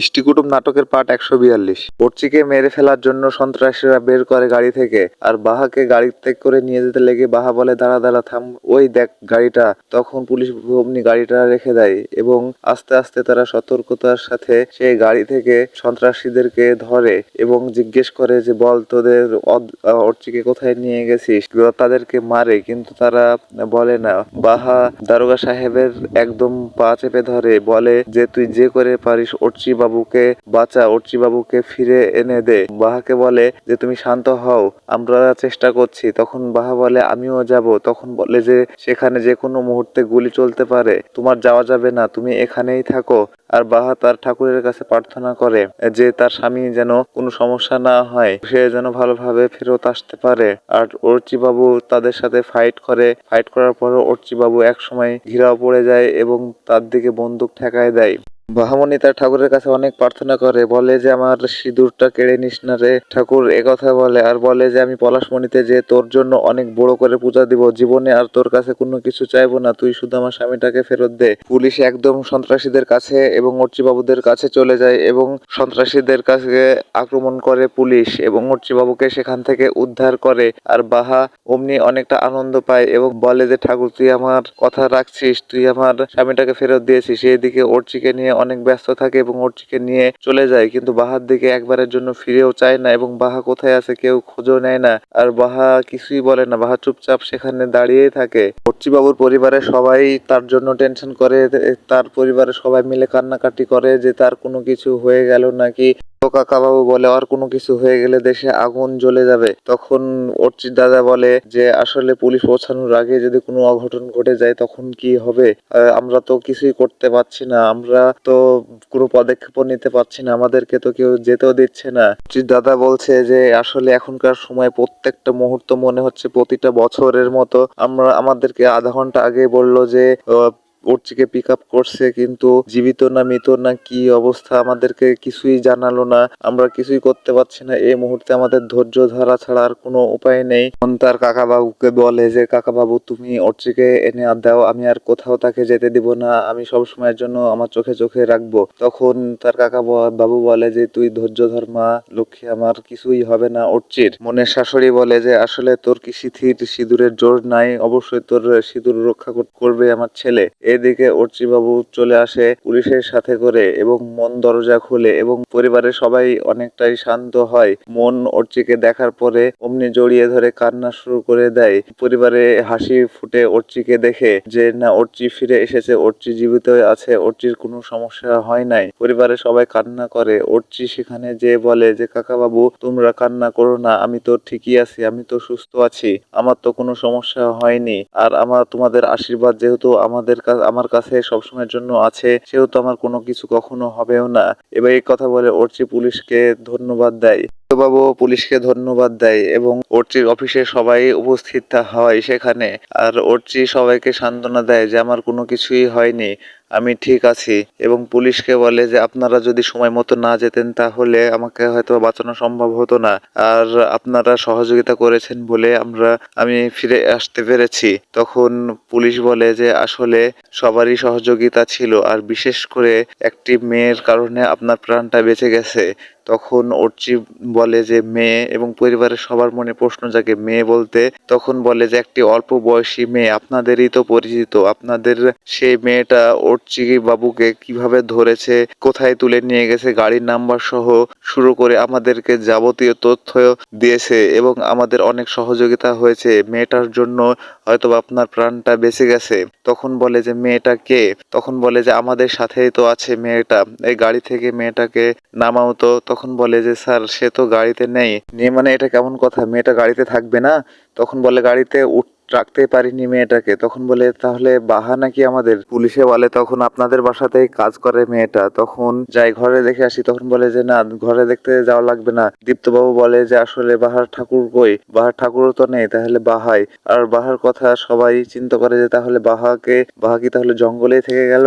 ইষ্টিকুটুম নাটকের পার্ট একশো বিয়াল্লিশ। পর্চিকে মেরে ফেলার জন্য সন্ত্রাসীরা বের করে গাড়ি থেকে, আর বাহাকে গাড়ি ত্যাগ করে নিয়ে যেতে লেগে বাহা বলে, দাঁড়া দাঁড়া, থাম, ওই দেখ গাড়িটা। তখন পুলিশ অমনি গাড়িটা রেখে দেয় এবং আস্তে আস্তে তারা সতর্কতার সাথে সেই গাড়ি থেকে সন্ত্রাসীদেরকে ধরে এবং জিজ্ঞেস করে যে, বল, তোদের অর্চিকে কোথায় নিয়ে গেছিস? তাদেরকে মারে, কিন্তু তারা বলে না। বাহা দারোগা সাহেবের একদম পা চেপে ধরে, বলে যে, তুই যে করে পারিস, অর্চি বাবুকে বাঁচা, অর্চি বাবুকে ফিরে এনে দে। বাহাকে বলে যে, তুমি শান্ত হও, আমরা চেষ্টা করছি। তখন বাহা বলে, আমিও যাব। তখন বলে যে, সেখানে যে কোনো মুহূর্তে গুলি চলতে পারে। তোমার যাওয়া যাবে না, তুমি এখানেই থাকো। আর বাহা তার ঠাকুরের কাছে প্রার্থনা করে যে, তার স্বামী যেন কোনো সমস্যা না হয়, সে যেন ভালোভাবে ফেরত আসতে পারে। আর অর্চি বাবু তাদের সাথে ফাইট করে। ফাইট করার পরও অর্চি বাবু এক সময় ঘিরাও পড়ে যায় এবং তার দিকে বন্দুক ঠেকায় দেয়। বাহামণি তার ঠাকুরের কাছে অনেক প্রার্থনা করে, বলে যে, আমার সিঁদুরটা কেড়ে নিস না রে। ঠাকুর একথা বলে, আর বলে যে, আমি পলাশমণিতে যে তোর জন্য অনেক বড় করে পূজা দিব। জীবনে আর তোর কাছে কোনো কিছু চাইব না। তুই শুধু আমার স্বামীটাকে ফেরত দে। পুলিশ একদম সন্ত্রাসীদের কাছে এবং অর্চিবাবুদের কাছে চলে যায় এবং সন্ত্রাসীদের কাছে আক্রমণ করে পুলিশ এবং অর্চিবাবুকে সেখান থেকে উদ্ধার করে। আর বাহা অমনি অনেকটা আনন্দ পায় এবং বলে যে, ঠাকুর, তুই আমার কথা রাখছিস। তুই আমার স্বামীটাকে ফেরত দিয়েছিস। এদিকে অর্চিকে নিয়ে অনেক ব্যস্ত থাকে এবং অর্চিকে নিয়ে চলে যায়, কিন্তু বাহার দিকে একবারের জন্য ফিরেও চায় না এবং বাহা কোথায় আছে কেউ খোঁজও নেয় না। আর বাহা কিছুই বলে না, বাহা চুপচাপ সেখানে দাঁড়িয়েই থাকে। বাবুর পরিবারের সবাই তার জন্য টেনশন করে, তার পরিবারের সবাই মিলে কান্নাকাটি করে যে তার কোনো কিছু হয়ে গেল নাকি কাকাবাবু বলে, আর কোনো কিছু হয়ে গেলে দেশে আগুন জ্বলে যাবে। তখন অর্চির দাদা বলে, যে আসলে পুলিশ পৌঁছানোর আগে যদি কোনো অঘটন ঘটে যায়, তখন কি হবে? আমরা তো কিছুই করতে পারছি না। আমরা তো কোনো পদক্ষেপও নিতে পারছি না। আমাদেরকে তো কেউ যেতেও দিচ্ছে না। অর্চির দাদা বলছে যে, আসলে এখনকার সময় প্রত্যেকটা মুহূর্ত মনে হচ্ছে প্রতিটা বছরের মতো। আমরা, আমাদেরকে আধা ঘণ্টা আগে বলল যে আহ, অর্চিকে পিক আপ করছে কিন্তু জীবিত না মৃত না কি অবস্থা আমাদেরকে কিছুই জানালো না। আমরা কিছুই করতে পারছি না। এই মুহূর্তে আমাদের ধৈর্য ধরা ছাড়া আর কোনো উপায় নেই। তার কাকা বাবুকে বলে যে কাকা বাবু তুমি অর্চিকে এনে আর দাও আমি আর কোথাও তাকে যেতে দিব না। আমি সব সময়ের জন্য আমার চোখে চোখে রাখব। তখন তার কাকা বাবু বলে যে তুই ধৈর্য ধর মা লক্ষ্মী আমার কিছুই হবে না অর্চির। মনের শাশুড়ি বলে যে আসলে তোর কি সিথির সিঁদুরের জোর নাই? অবশ্যই তোর সিঁদুর রক্ষা করবে আমার ছেলে। এদিকে বাবু চলে আসে পুলিশের সাথে করে এবং মন দরজা খুলে এবং পরিবারের সবাই অনেকটাই শান্ত হয়। মন অর্চিকে দেখার পরে অমনি জড়িয়ে ধরে কান্না শুরু করে দেয়। পরিবারে হাসি ফুটে অর্চিকে দেখে যে, না, অর্চি ফিরে এসেছে, অর্চি জীবিত আছে, অর্চির কোনো সমস্যা হয় নাই। পরিবারের সবাই কান্না করে। অর্চি সেখানে যে বলে যে কাকা বাবু তোমরা কান্না করো না, আমি তো ঠিকই আছি, আমি তো সুস্থ আছি, আমার তো কোনো সমস্যা হয়নি। আর আমার, তোমাদের আশীর্বাদ যেহেতু আমাদের কাছে আমার কাছে সবসময়ের জন্য আছে, সেহেতু আমার কোনো কিছু কখনো হবেও না। এবার এই কথা বলে অর্চি পুলিশকে ধন্যবাদ দেয়। বাবু পুলিশকে ধন্যবাদ দেয় এবং অর্চির অফিসে সবাই উপস্থিত হয় সেখানে। আর অর্চি সবাইকে সান্ত্বনা দেয় যে আমার কোনো কিছুই হয়নি, আমি ঠিক আছি। এবং পুলিশকে বলে যে আপনারা যদি সময় মতো না যেতেন তাহলে আমাকে হয়তো বাঁচানো সম্ভব হতো না। আর আপনারা সহযোগিতা করেছেন বলে আমরা, আমি ফিরে আসতে পেরেছি। তখন পুলিশ বলে যে আসলে সবারই সহযোগিতা ছিল। আর বিশেষ করে একটি মেয়ের কারণে আপনার প্রাণটা বেঁচে গেছে। তখন অর্চি বলে যে, মেয়ে, এবং পরিবারের সবার মনে প্রশ্ন জাগে, মেয়ে বলতে? তখন বলে যে, একটি অল্প বয়সী মেয়ে, আপনাদেরই তো পরিচিত, আপনাদের সেই মেয়েটা অর্চি বাবুকে কীভাবে ধরেছে, কোথায় তুলে নিয়ে গেছে, গাড়ির নাম্বার সহ শুরু করে আমাদেরকে যাবতীয় তথ্য দিয়েছে এবং আমাদের অনেক সহযোগিতা হয়েছে, মেয়েটার জন্য হয়তো আপনার প্রাণটা বেঁচে গেছে। তখন বলে যে, মেয়েটা কে? তখন বলে যে, আমাদের সাথেই তো আছে মেয়েটা, এই গাড়ি থেকে মেয়েটাকে নামাও তো। তখন বলে যে, স্যার, সে তো গাড়িতে নেই। নিয়ে মানে এটা কেমন কথা? মেয়েটা গাড়িতে থাকবে না? তখন বলে, গাড়িতে উঠ, রাখতে পারিনি মেয়েটাকে। তখন বলে, তাহলে বাহা নাকি আমাদের? পুলিশে বলে, তখন আপনাদের বাসাতেই কাজ করে মেয়েটা। তখন যাই ঘরে দেখে আসি, তখন বলে যে, না, ঘরে দেখতে যাওয়া লাগবে না। দীপ্তবাবু বলে যে, আসলে বাহার ঠাকুর কই? বাহার ঠাকুরও তো নেই, তাহলে বাহাই। আর বাহার কথা সবাই চিন্তা করে যে, তাহলে বাহাকে, বাহা কি তাহলে জঙ্গলেই থেকে গেল?